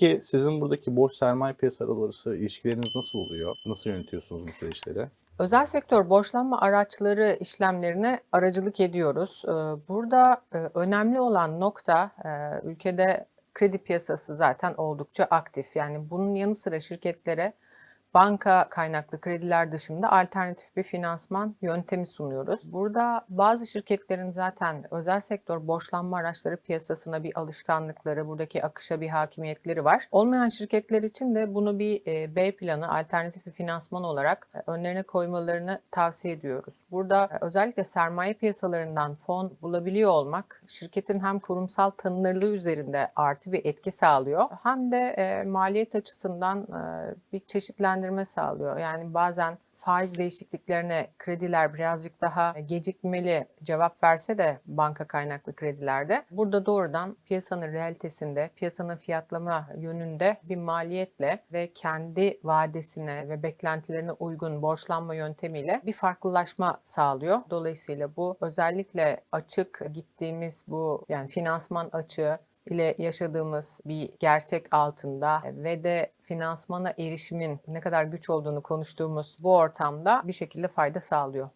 Peki sizin buradaki borç sermaye piyasaları arası ilişkileriniz nasıl oluyor? Nasıl yönetiyorsunuz bu süreçleri? Özel sektör borçlanma araçları işlemlerine aracılık ediyoruz. Ee, Burada e, önemli olan nokta e, ülkede kredi piyasası zaten oldukça aktif. Yani bunun yanı sıra şirketlere banka kaynaklı krediler dışında alternatif bir finansman yöntemi sunuyoruz. Burada bazı şirketlerin zaten özel sektör borçlanma araçları piyasasına bir alışkanlıkları, buradaki akışa bir hakimiyetleri var. Olmayan şirketler için de bunu bir e, B planı, alternatif bir finansman olarak e, önlerine koymalarını tavsiye ediyoruz. Burada e, özellikle sermaye piyasalarından fon bulabiliyor olmak şirketin hem kurumsal tanınırlığı üzerinde artı bir etki sağlıyor hem de maliyet açısından bir çeşitlendirme sağlıyor. Yani bazen faiz değişikliklerine krediler birazcık daha gecikmeli cevap verse de banka kaynaklı kredilerde burada doğrudan piyasanın realitesinde, piyasanın fiyatlama yönünde bir maliyetle ve kendi vadesine ve beklentilerine uygun borçlanma yöntemiyle bir farklılaşma sağlıyor. Dolayısıyla bu özellikle açık gittiğimiz bu yani finansman açığı ile yaşadığımız bir gerçek altında ve de finansmana erişimin ne kadar güç olduğunu konuştuğumuz bu ortamda bir şekilde fayda sağlıyor.